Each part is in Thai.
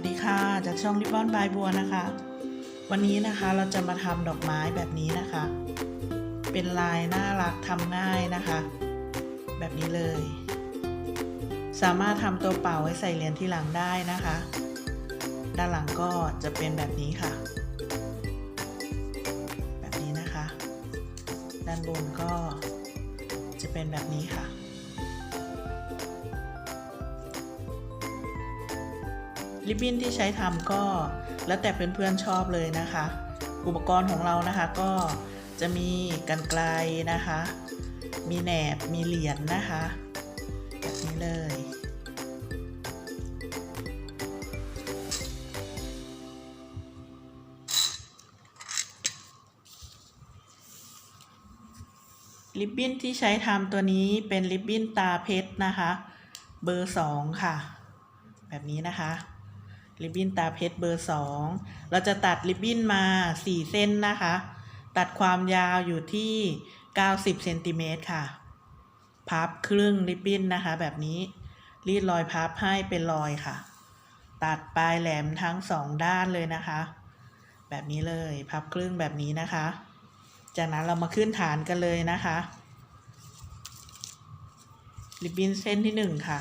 วัสดีค่ะ จากช่องริบบอนบายบัวนะคะ วันนี้นะคะเราจะมาทำดอกไม้แบบนี้นะคะ เป็นลายน่ารักทำง่ายนะคะ แบบนี้เลย สามารถทำตัวเป่าไว้ใส่เหรียญที่หลังได้นะคะ ด้านหลังก็จะเป็นแบบนี้ค่ะ แบบนี้นะคะ ด้านบนก็จะเป็นแบบนี้ค่ะ ริบบิ้นที่ใช้ทำก็แล้วแต่เพื่อนๆชอบเลยนะคะ อุปกรณ์ของเรานะคะก็จะมีกันไกลนะคะ มีแหนบ มีเหรียญนนะคะ แบบนี้เลย ริบบิ้นที่ใช้ทำตัวนี้เป็นริบบิ้นตาเพชรนะคะ เบอร์สองค่ะ แบบนี้นะคะ ริบบิ้นตาเพชรเบอร์สองเราจะตัดริบบิ้นมาสี่เส้นนะคะ ตัดความยาวอยู่ที่90เซนติเมตรค่ะ พับครึ่งริบบิ้นนะคะ แบบนี้รีดรอยพับให้เป็นรอยค่ะ ตัดปลายแหลมทั้งสองด้านเลยนะคะ แบบนี้เลยพับครึ่งแบบนี้นะคะ จากนั้นเรามาขึ้นฐานกันเลยนะคะริบบิ้นเส้นที่หนึ่งค่ะ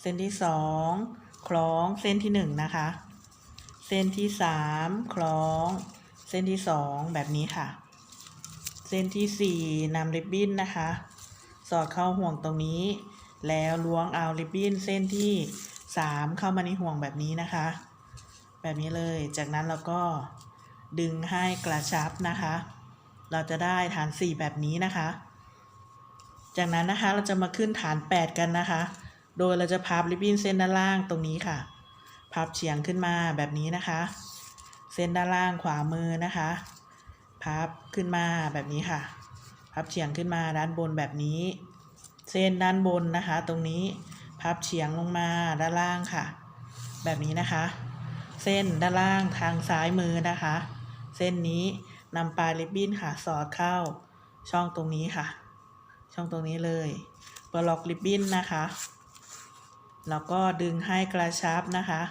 เส้นที่สอง คล้องเส้นที่หนึ่งนะคะ เส้นที่สามคล้อง เส้นที่สองแบบนี้ค่ะ เส้นที่สี่นำริบบิ้นนะคะ สอดเข้าห่วงตรงนี้ แล้วล้วงเอาริบบิ้นเส้นที่สามเข้ามาในห่วงแบบนี้นะคะ แบบนี้เลย จากนั้นเราก็ดึงให้กระชับนะคะ เราจะได้ฐานสี่แบบนี้นะคะ จากนั้นนะคะเราจะมาขึ้นฐาน8กันนะคะ โดยเราจะพับริบบิ้นเส้นด้านล่างตรงนี้ค่ะ พับเฉียงขึ้นมาแบบนี้นะคะ เส้นด้านล่างขวามือนะคะ พับขึ้นมาแบบนี้ค่ะ พับเฉียงขึ้นมาด้านบนแบบนี้ เส้นด้านบนนะคะ ตรงนี้พับเฉียงลงมาด้านล่างค่ะ แบบนี้นะคะ เส้นด้านล่างทางซ้ายมือนะคะ เส้นนี้นำปลายริบบิ้นค่ะสอดเข้าช่องตรงนี้ค่ะ ช่องตรงนี้เลยเปิดล็อกริบบิ้นนะคะ แล้วก็ดึงให้กระชับนะคะ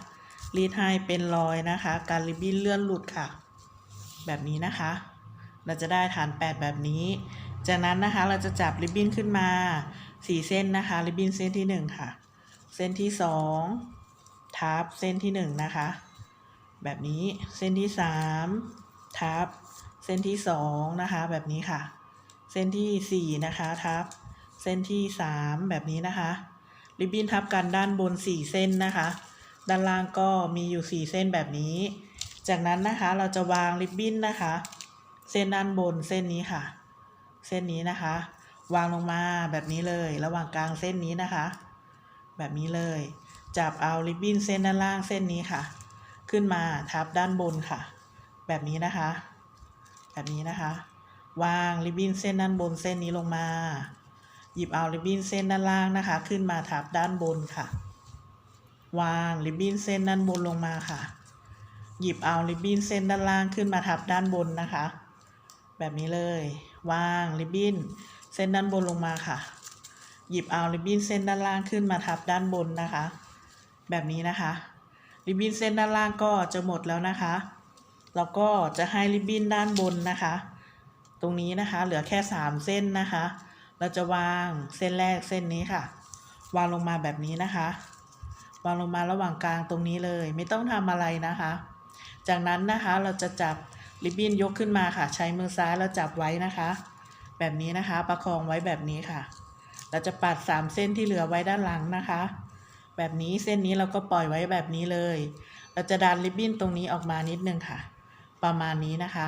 รีดให้เป็นรอยนะคะ การริบบิ้นเลื่อนหลุดค่ะ แบบนี้นะคะ เราจะได้ฐาน 8 แบบนี้ จากนั้นนะคะเราจะจับริบบิ้นขึ้นมา 4 เส้นนะคะ ริบบิ้นเส้นที่ 1 ค่ะ เส้นที่ 2 ทับเส้นที่ 1 นะคะ แบบนี้เส้นที่ 3 ทับ เส้นที่ 2 นะคะ แบบนี้ค่ะ เส้นที่ 4 นะคะ ทับ เส้นที่ 3 แบบนี้นะคะ ริบบิ้นทับกันด้านบน 4 เส้นนะคะ ด้านล่างก็มีอยู่ 4 เส้นแบบนี้ จากนั้นนะคะเราจะวางริบบิ้นนะคะ เส้นด้านบนเส้นนี้ค่ะ เส้นนี้นะคะ วางลงมาแบบนี้เลย ระหว่างกลางเส้นนี้นะคะ แบบนี้เลย จับเอาริบบิ้นเส้นด้านล่างเส้นนี้ค่ะ ขึ้นมาทับด้านบนค่ะ แบบนี้นะคะ แบบนี้นะคะ วางริบบิ้นเส้นด้านบนเส้นนี้ลงมา หยิบเอาริบบิ้นเส้นด้านล่างนะคะ ขึ้นมาทับด้านบนค่ะ วางริบบิ้นเส้นด้านบนลงมาค่ะ หยิบเอาริบบิ้นเส้นด้านล่างขึ้นมาทับด้านบนนะคะ แบบนี้เลย วางริบบิ้นเส้นด้านบนลงมาค่ะ หยิบเอาริบบิ้นเส้นด้านล่างขึ้นมาทับด้านบนนะคะ แบบนี้นะคะริบบิ้นเส้นด้านล่างก็จะหมดแล้วนะคะแล้วก็จะให้ริบบิ้นด้านบนนะคะ ตรงนี้นะคะ เหลือแค่สามเส้นนะคะ เราจะวางเส้นแรกเส้นนี้ค่ะ วางลงมาแบบนี้นะคะ วางลงมาระหว่างกลางตรงนี้เลย ไม่ต้องทำอะไรนะคะ จากนั้นนะคะเราจะจับริบบิ้นยกขึ้นมาค่ะ ใช้มือซ้ายแล้วจับไว้นะคะ แบบนี้นะคะประคองไว้แบบนี้ค่ะ เราจะปัดสามเส้นที่เหลือไว้ด้านหลังนะคะ แบบนี้เส้นนี้เราก็ปล่อยไว้แบบนี้เลย เราจะดันริบบิ้นตรงนี้ออกมานิดนึงค่ะ ประมาณนี้นะคะ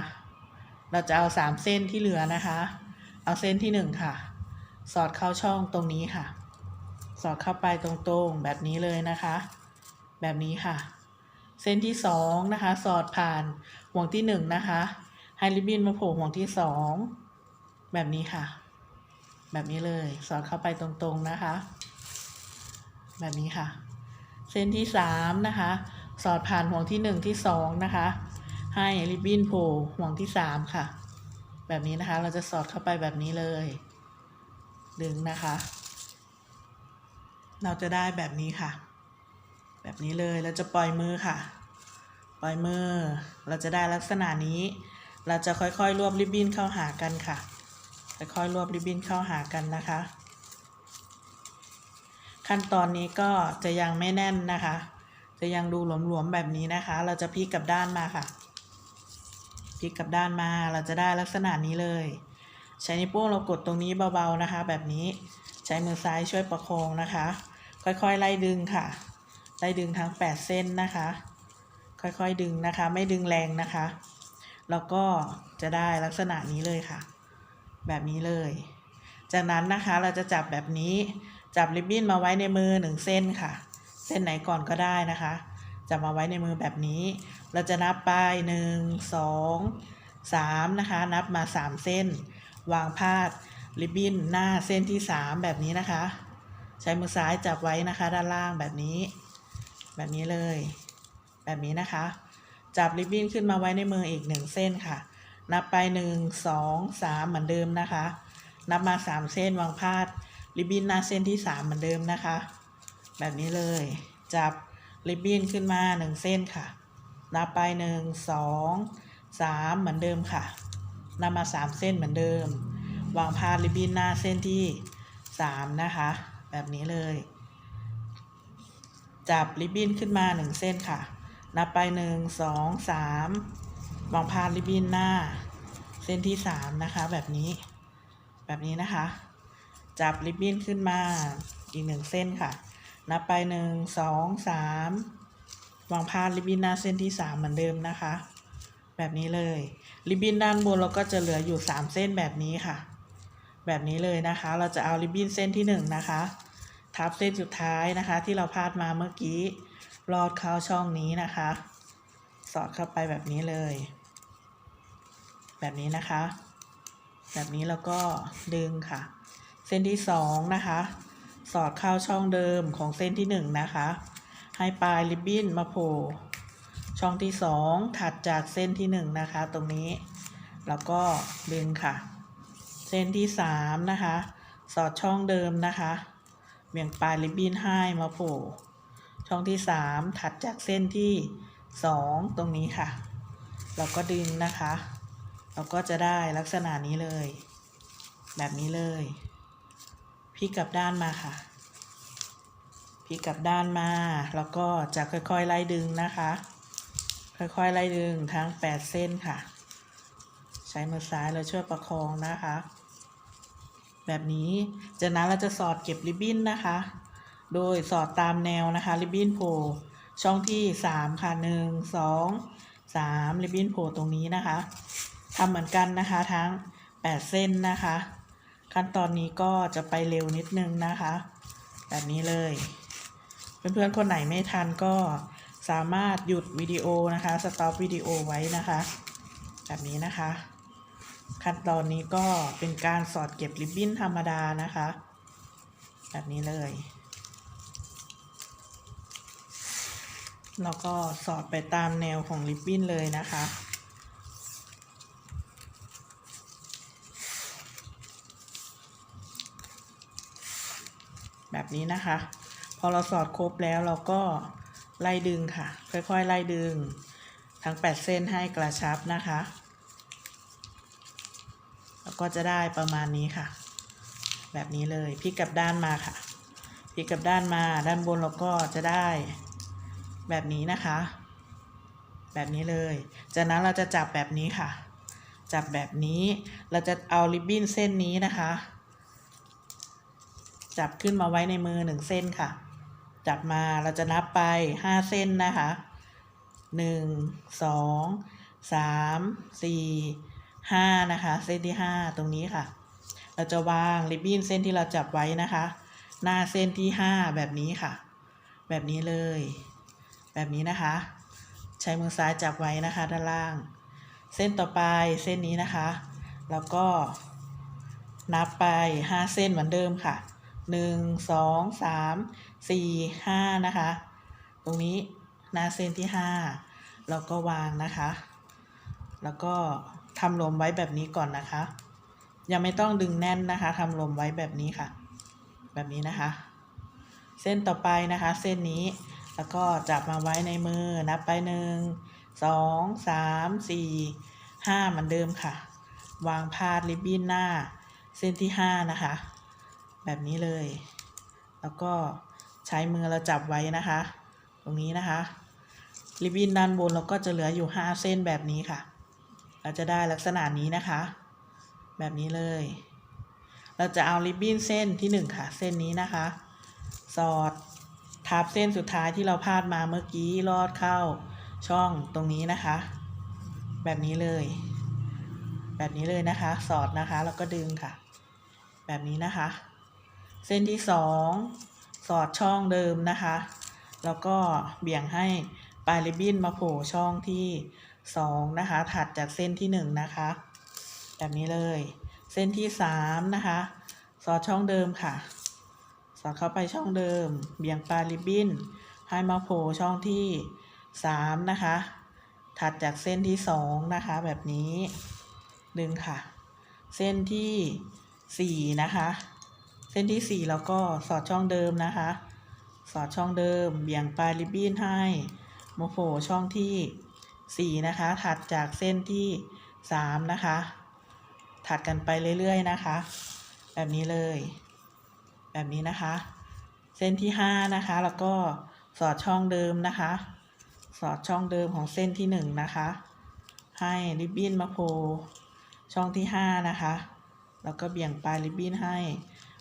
เราจะเอาสามเส้นที่เหลือนะคะ เอาเส้นที่หนึ่งค่ะ สอดเข้าช่องตรงนี้ค่ะ สอดเข้าไปตรงๆแบบนี้เลยนะคะ แบบนี้ค่ะ เส้นที่สองนะคะ สอดผ่านห่วงที่หนึ่งนะคะ ให้ริบบิ้นมาโผล่ห่วงที่สองแบบนี้ค่ะ แบบนี้เลย สอดเข้าไปตรงๆนะคะ แบบนี้ค่ะ เส้นที่สามนะคะ สอดผ่านห่วงที่หนึ่งที่สองนะคะ ให้ริบบิ้นโผล่ห่วงที่สามค่ะ แบบนี้นะคะ เราจะสอดเข้าไปแบบนี้เลย ดึงนะคะ เราจะได้แบบนี้ค่ะ แบบนี้เลยเราจะปล่อยมือค่ะ ปล่อยมือ เราจะได้ลักษณะนี้ เราจะค่อยๆรวบริบบิ้นเข้าหากันค่ะค่อยๆรวบริบบิ้นเข้าหากันนะคะ ขั้นตอนนี้ก็จะยังไม่แน่นนะคะ จะยังดูหลวมๆแบบนี้นะคะ เราจะพลิกกลับด้านมาค่ะพลิกกลับด้านมาเราจะได้ลักษณะนี้เลย ใช้นิ้วโป้งเรากดตรงนี้เบาๆนะคะ แบบนี้ใช้มือซ้ายช่วยประคองนะคะ ค่อยๆไล่ดึงค่ะ ไล่ดึงทั้ง 8 เส้นนะคะ ค่อยๆดึงนะคะ ไม่ดึงแรงนะคะ แล้วก็จะได้ลักษณะนี้เลยค่ะ แบบนี้เลย จากนั้นนะคะเราจะจับแบบนี้จับริบบิ้นมาไว้ในมือหนึ่งเส้นค่ะ เส้นไหนก่อนก็ได้นะคะจับมาไว้ในมือแบบนี้ เราจะนับไปหนึ่งสองสามนะคะ นับมาสามเส้น วางพาดริบบิ้นหน้าเส้นที่สามแบบนี้นะคะ ใช้มือซ้ายจับไว้นะคะ ด้านล่างแบบนี้ แบบนี้เลย แบบนี้นะคะ จับริบบิ้นขึ้นมาไว้ในมืออีกหนึ่งเส้นค่ะ นับไปหนึ่งสองสามเหมือนเดิมนะคะ นับมาสามเส้นวางพาดริบบิ้นหน้าเส้นที่สามเหมือนเดิมนะคะ แบบนี้เลย จับริบบิ้นขึ้นมาหนึ่งเส้นค่ะ นับไปหนึ่งสองสามเหมือนเดิมค่ะ นับมาสามเส้นเหมือนเดิม วางพาดริบบิ้นหน้าเส้นที่สามนะคะ แบบนี้เลย จับริบบิ้นขึ้นมาหนึ่งเส้นค่ะ นับไปหนึ่งสองสามวางพาดริบบิ้นหน้า เส้นที่สามนะคะ แบบนี้ แบบนี้นะคะ จับริบบิ้นขึ้นมาอีกหนึ่งเส้นค่ะ นับไปหนึ่งสองสามวางพาดริบบิ้นหน้าเส้นที่สามเหมือนเดิมนะคะ แบบนี้เลย ริบบิ้นด้านบนเราก็จะเหลืออยู่สามเส้นแบบนี้ค่ะ แบบนี้เลยนะคะ เราจะเอาริบบิ้นเส้นที่หนึ่งนะคะ ทับเส้นสุดท้ายนะคะ ที่เราพาดมาเมื่อกี้ลอดเข้าช่องนี้นะคะ สอดเข้าไปแบบนี้เลย แบบนี้นะคะ แบบนี้แล้วก็ดึงค่ะ เส้นที่สองนะคะ สอดเข้าช่องเดิมของเส้นที่หนึ่งนะคะ ให้ปลายริบบิ้นมาโผล่ ช่องที่สองถัดจากเส้นที่หนึ่งนะคะ ตรงนี้ แล้วก็ดึงค่ะ เส้นที่สามนะคะ สอดช่องเดิมนะคะเบี่ยงปลายริบบิ้นให้มาโผล่ช่องที่สามถัดจากเส้นที่สองตรงนี้ค่ะ เราก็ดึงนะคะ เราก็จะได้ลักษณะนี้เลย แบบนี้เลยพลิกกลับด้านมาค่ะพลิกกลับด้านมา แล้วก็จะค่อยๆไล่ดึงนะคะ ค่อยๆไล่ดึงทั้ง8เส้นค่ะ ใช้มือซ้ายเราช่วยประคองนะคะ แบบนี้จากนั้นเราจะสอดเก็บริบบิ้นนะคะ โดยสอดตามแนวนะคะริบบิ้นโผล่ช่องที่3ค่ะ1 2 3ริบบิ้นโผล่ตรงนี้นะคะทำเหมือนกันนะคะทั้ง8เส้นนะคะ ขั้นตอนนี้ก็จะไปเร็วนิดนึงนะคะ แบบนี้เลย เพื่อนๆคนไหนไม่ทันก็ สามารถหยุดวิดีโอนะคะสต็อปวิดีโอไว้นะคะ แบบนี้นะคะ ขั้นตอนนี้ก็เป็นการสอดเก็บริบบิ้นธรรมดานะคะ แบบนี้เลยแล้วก็สอดไปตามแนวของริบบิ้นเลยนะคะ แบบนี้นะคะ พอเราสอดครบแล้วเราก็ ไล่ดึงค่ะ ค่อยๆ ไล่ดึง ทั้ง 8 เส้นให้กระชับนะคะ แล้วก็จะได้ประมาณนี้ค่ะ แบบนี้เลยพลิกกลับด้านมาค่ะพลิกกลับด้านมาด้านบนเราก็จะได้แบบนี้นะคะ แบบนี้เลย จากนั้นเราจะจับแบบนี้ค่ะ จับแบบนี้เราจะเอาริบบิ้นเส้นนี้นะคะ จับขึ้นมาไว้ในมือหนึ่งเส้นค่ะ จับมาเราจะนับไปห้าเส้นนะคะหนึ่งสองสามสี่ห้านะคะ เส้นที่ห้าตรงนี้ค่ะ เราจะวางริบบิ้นเส้นที่เราจับไว้นะคะ หน้าเส้นที่ห้าแบบนี้ค่ะ แบบนี้เลย แบบนี้นะคะ ใช้มือซ้ายจับไว้นะคะ ด้านล่าง เส้นต่อไปเส้นนี้นะคะ แล้วก็นับไปห้าเส้นเหมือนเดิมค่ะหนึ่งสองสาม สี่ห้านะคะ ตรงนี้นาเส้นที่ห้าเราก็วางนะคะ แล้วก็ทำลมไว้แบบนี้ก่อนนะคะ ยังไม่ต้องดึงแน่นนะคะทำลมไว้แบบนี้ค่ะ แบบนี้นะคะ เส้นต่อไปนะคะ เส้นนี้แล้วก็จับมาไว้ในมือนับไปหนึ่งสองสามสี่ห้าเหมือนเดิมค่ะ วางพาดริบบิ้นหน้า เส้นที่ห้านะคะ แบบนี้เลย แล้วก็ ใช้มือเราจับไว้นะคะ ตรงนี้นะคะ ริบบิ้นด้านบนเราก็จะเหลืออยู่ห้าเส้นแบบนี้ค่ะ เราจะได้ลักษณะนี้นะคะ แบบนี้เลย เราจะเอาริบบิ้นเส้นที่หนึ่งค่ะ เส้นนี้นะคะ สอดทับเส้นสุดท้ายที่เราพาดมาเมื่อกี้ลอดเข้าช่องตรงนี้นะคะ แบบนี้เลย แบบนี้เลยนะคะ สอดนะคะแล้วก็ดึงค่ะ แบบนี้นะคะ เส้นที่สอง สอดช่องเดิมนะคะ แล้วก็เบี่ยงให้ปลายริบบิ้นมาโผล่ช่องที่สองนะคะ ถัดจากเส้นที่หนึ่งนะคะ แบบนี้เลย เส้นที่สามนะคะ สอดช่องเดิมค่ะ สอดเข้าไปช่องเดิม เบี่ยงปลายริบบิ้น ให้มาโผล่ช่องที่สามนะคะ ถัดจากเส้นที่สองนะคะ แบบนี้ดึงค่ะ เส้นที่สี่นะคะ เส้นที่สี่แล้วก็สอดช่องเดิมนะคะ สอดช่องเดิม เบี่ยงปลายริบบิ้นให้มาโผล่ช่องที่สี่นะคะ ถัดจากเส้นที่สามนะคะ ถัดกันไปเรื่อยๆนะคะ แบบนี้เลย แบบนี้นะคะ เส้นที่ห้านะคะ แล้วก็สอดช่องเดิมนะคะ สอดช่องเดิมของเส้นที่หนึ่งนะคะ ให้ริบบิ้นมาโผล่ช่องที่ห้านะคะ แล้วก็เบี่ยงปลายริบบิ้นให้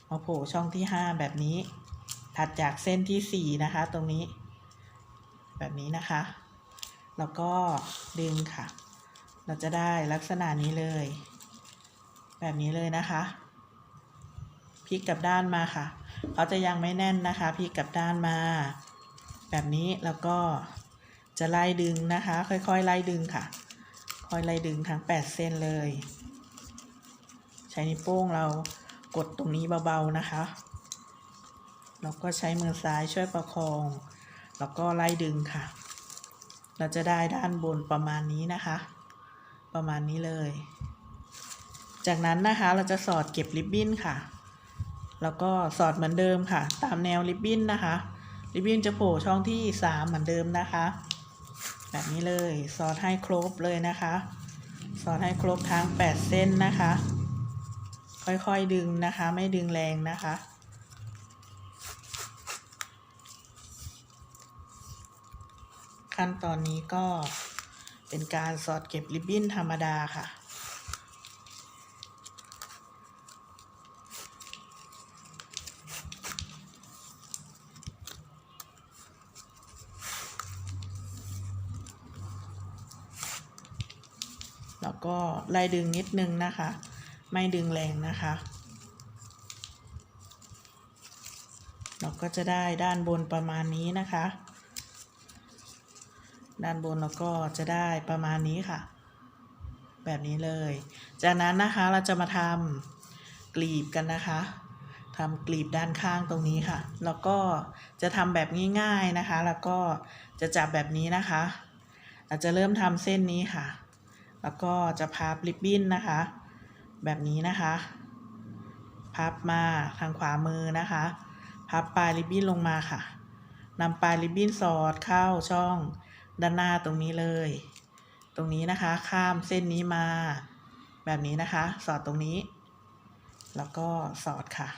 มาโผล่ช่องที่ห้าแบบนี้ ถัดจากเส้นที่สี่นะคะ ตรงนี้ แบบนี้นะคะ แล้วก็ดึงค่ะ เราจะได้ลักษณะนี้เลย แบบนี้เลยนะคะพลิกกลับด้านมาค่ะ เขาจะยังไม่แน่นนะคะพลิกกลับด้านมา แบบนี้แล้วก็จะไล่ดึงนะคะ ค่อยๆไล่ดึงค่ะ ค่อยไล่ดึงทั้ง 8 เส้นเลย ใช้นิ้วโป้งเรา กดตรงนี้เบาๆนะคะแล้วก็ใช้มือซ้ายช่วยประคอง แล้วก็ไล่ดึงค่ะ เราจะได้ด้านบนประมาณนี้นะคะ ประมาณนี้เลย จากนั้นนะคะเราจะสอดเก็บริบบิ้นค่ะ แล้วก็สอดเหมือนเดิมค่ะ ตามแนวริบบิ้นนะคะริบบิ้นจะโผล่ช่องที่สามเหมือนเดิมนะคะ แบบนี้เลยสอดให้ครบเลยนะคะ สอดให้ครบทั้งแปดเส้นนะคะ ค่อยๆดึงนะคะ ไม่ดึงแรงนะคะ ขั้นตอนนี้ก็เป็นการสอดเก็บริบบิ้นธรรมดาค่ะแล้วก็ไล่ดึงนิดนึงนะคะ ไม่ดึงแรงนะคะ เราก็จะได้ด้านบนประมาณนี้นะคะ ด้านบนเราก็จะได้ประมาณนี้ค่ะ แบบนี้เลย จากนั้นนะคะเราจะมาทำกลีบกันนะคะทำกลีบด้านข้างตรงนี้ค่ะ แล้วก็จะทำแบบง่ายๆนะคะ แล้วก็จะจับแบบนี้นะคะ เราจะเริ่มทำเส้นนี้ค่ะ แล้วก็จะพับริบบิ้นนะคะ แบบนี้นะคะ พับมาทางขวามือนะคะ พับปลายริบบิ้นลงมาค่ะนำปลายริบบิ้นสอดเข้าช่องด้านหน้าตรงนี้เลย ตรงนี้นะคะ ข้ามเส้นนี้มา แบบนี้นะคะ สอดตรงนี้ แล้วก็สอดค่ะ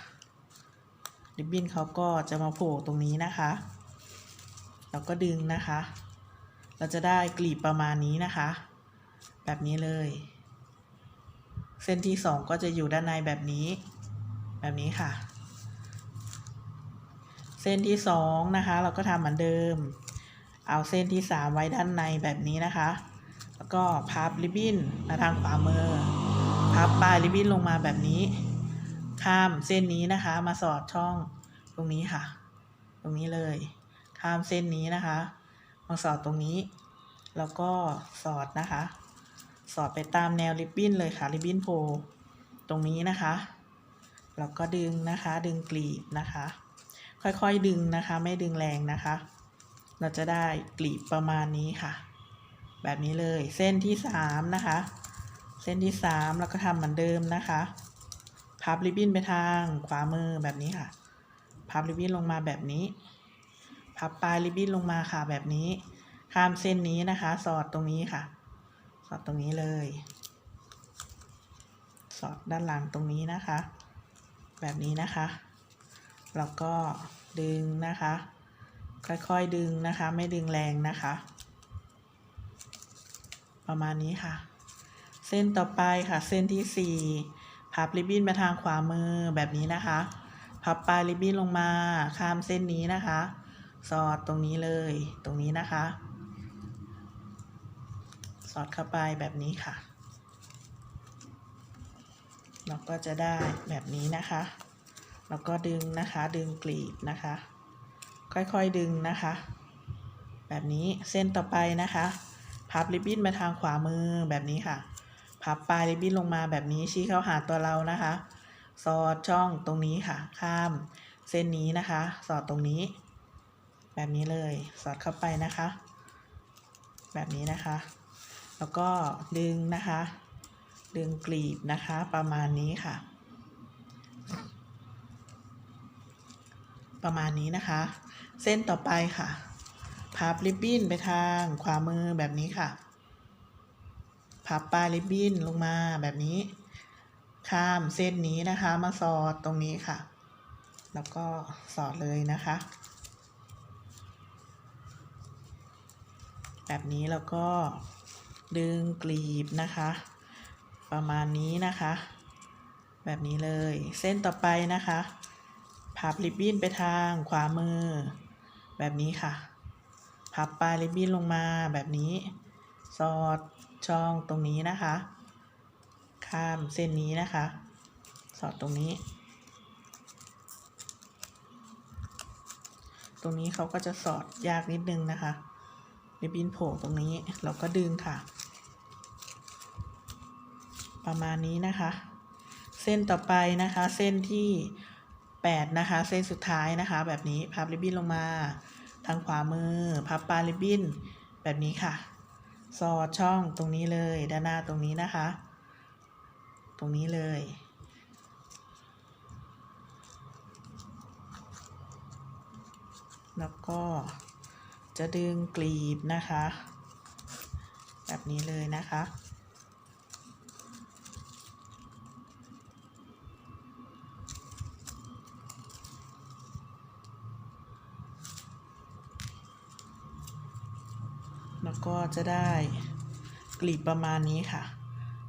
ริบบิ้นเขาก็จะมาโผล่ตรงนี้นะคะ แล้วก็ดึงนะคะ เราจะได้กลีบประมาณนี้นะคะ แบบนี้เลย เส้นที่สองก็จะอยู่ด้านในแบบนี้ แบบนี้ค่ะ เส้นที่สองนะคะ เราก็ทำเหมือนเดิม เอาเส้นที่สามไว้ด้านในแบบนี้นะคะ แล้วก็พับริบบิ้นมาทางขวามือ พับปลายริบบิ้นลงมาแบบนี้ ข้ามเส้นนี้นะคะ มาสอดช่องตรงนี้ค่ะ ตรงนี้เลย ข้ามเส้นนี้นะคะ มาสอดตรงนี้ แล้วก็สอดนะคะ สอดไปตามแนวริบบิ้นเลยค่ะริบบิ้นโพตรงนี้นะคะแล้วก็ดึงนะคะดึงกลีบนะคะ ค่อยๆดึงนะคะ ไม่ดึงแรงนะคะ เราจะได้กลีบประมาณนี้ค่ะ แบบนี้เลยเส้นที่สามนะคะ เส้นที่สามเราก็ทำเหมือนเดิมนะคะพับริบบิ้นไปทางขวามือแบบนี้ค่ะ พับริบบิ้นลงมาแบบนี้ พับปลายริบบิ้นลงมาค่ะแบบนี้ ข้ามเส้นนี้นะคะ สอดตรงนี้ค่ะ อดตรงนี้เลย สอดด้านหลังตรงนี้นะคะ แบบนี้นะคะแล้วก็ดึงนะคะ ค่อยๆดึงนะคะ ไม่ดึงแรงนะคะ ประมาณนี้ค่ะ เส้นต่อไปค่ะ เส้นที่สี่พับริบบิ้นมาทางขวามือแบบนี้นะคะ พับปลายริบบิ้นลงมา ข้ามเส้นนี้นะคะ สอดตรงนี้เลย ตรงนี้นะคะ สอดเข้าไปแบบนี้ค่ะ เราก็จะได้แบบนี้นะคะ แล้วก็ดึงนะคะดึงกลีบนะคะ ค่อยๆดึงนะคะ แบบนี้เส้นต่อไปนะคะ พับริบบิ้นมาทางขวามือแบบนี้ค่ะ พับปลายริบบิ้นลงมาแบบนี้ชี้เข้าหาตัวเรานะคะ สอดช่องตรงนี้ค่ะ ข้ามเส้นนี้นะคะ สอดตรงนี้ แบบนี้เลยสอดเข้าไปนะคะ แบบนี้นะคะ แล้วก็ดึงนะคะ ดึงกลีบนะคะประมาณนี้ค่ะ ประมาณนี้นะคะ เส้นต่อไปค่ะ พับริบบิ้นไปทางขวามือแบบนี้ค่ะ พับปลายริบบิ้นลงมาแบบนี้ ข้ามเส้นนี้นะคะมาสอดตรงนี้ค่ะ แล้วก็สอดเลยนะคะแบบนี้แล้วก็ ดึงกลีบนะคะ ประมาณนี้นะคะ แบบนี้เลยเส้นต่อไปนะคะพับริบบิ้นไปทางขวามือ แบบนี้ค่ะ พับปลายริบบิ้นลงมาแบบนี้ สอดช่องตรงนี้นะคะ ข้ามเส้นนี้นะคะ สอดตรงนี้ ตรงนี้เขาก็จะสอดยากนิดนึงนะคะ ริบบิ้นโผล่ตรงนี้เราก็ดึงค่ะ ประมาณนี้นะคะ เส้นต่อไปนะคะ เส้นที่แปดนะคะ เส้นสุดท้ายนะคะ แบบนี้พับริบบิ้นลงมา ทางขวามือ พับปลายริบบิ้นแบบนี้ค่ะ สอดช่องตรงนี้เลยด้านหน้าตรงนี้นะคะ ตรงนี้เลยแล้วก็ จะดึงกลีบนะคะ แบบนี้เลยนะคะ แล้วก็จะได้กลีบประมาณนี้ค่ะ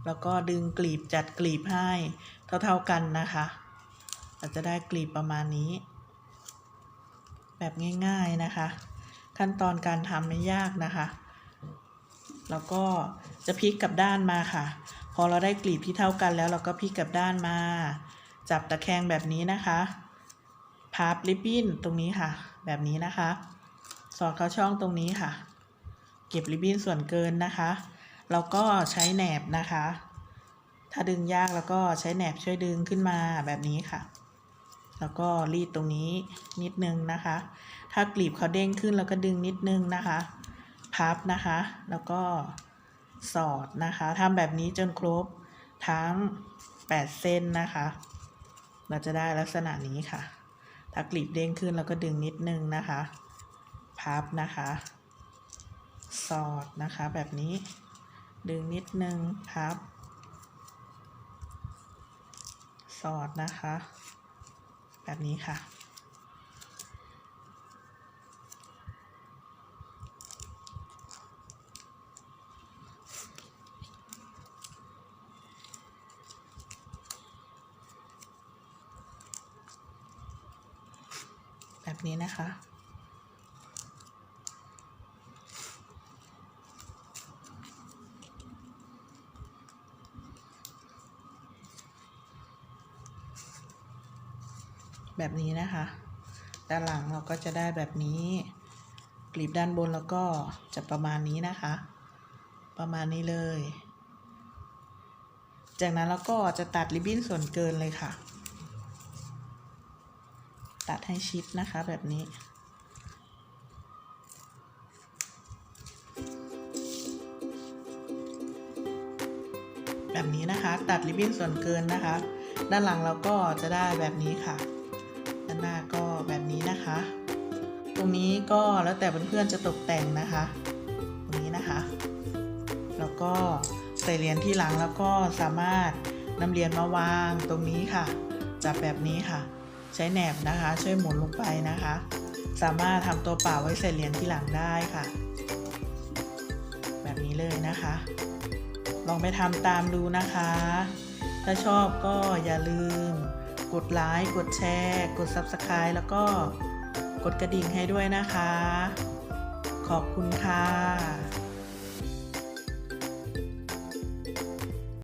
แล้วก็ดึงกลีบจัดกลีบให้เท่าๆกันนะคะเราจะได้กลีบประมาณนี้ แบบง่ายๆนะคะ ขั้นตอนการทำไม่ยากนะคะ แล้วก็จะพลิกกลับด้านมาค่ะ พอเราได้กลีบที่เท่ากันแล้วเราก็พลิกกลับด้านมา จับตะแคงแบบนี้นะคะ พับริบบิ้นตรงนี้ค่ะ แบบนี้นะคะ สอดเข้าช่องตรงนี้ค่ะ เก็บริบบิ้นส่วนเกินนะคะเราก็ใช้แหนบนะคะ ถ้าดึงยากแล้วก็ใช้แหนบช่วยดึงขึ้นมาแบบนี้ค่ะ แล้วก็รีดตรงนี้นิดนึงนะคะ ถ้ากลีบเขาเด้งขึ้นแล้วก็ดึงนิดนึงนะคะ พับนะคะ แล้วก็สอดนะคะทำแบบนี้จนครบทั้ง 8 เส้นนะคะ เราจะได้ลักษณะนี้ค่ะ ถ้ากลีบเด้งขึ้นแล้วก็ดึงนิดนึงนะคะ พับนะคะ สอดนะคะแบบนี้ ดึงนิดนึง พับ สอดนะคะ แบบนี้ค่ะ นี้นะคะ แบบนี้นะคะด้านหลังเราก็จะได้แบบนี้กลีบด้านบนแล้วก็จะประมาณนี้นะคะ ประมาณนี้เลย จากนั้นเราก็จะตัดริบบิ้นส่วนเกินเลยค่ะ ตัดให้ชิดนะคะแบบนี้ แบบนี้นะคะตัดริบบิ้นส่วนเกินนะคะ ด้านหลังเราก็จะได้แบบนี้ค่ะ ด้านหน้าก็แบบนี้นะคะ ตรงนี้ก็แล้วแต่เพื่อนๆจะตกแต่งนะคะ ตรงนี้นะคะ แล้วก็ใส่เหรียญที่หลังแล้วก็สามารถนำเหรียญมาวางตรงนี้ค่ะจับแบบนี้ค่ะ ใช้แหนบนะคะ ช่วยหมุนลงไปนะคะ สามารถทำตัวเปล่าไว้ใส่เหรียญที่หลังได้ค่ะ แบบนี้เลยนะคะ ลองไปทำตามดูนะคะ ถ้าชอบก็อย่าลืม กดไลค์กดแชร์ กด Subscribe แล้วก็กดกระดิ่งให้ด้วยนะคะ ขอบคุณค่ะ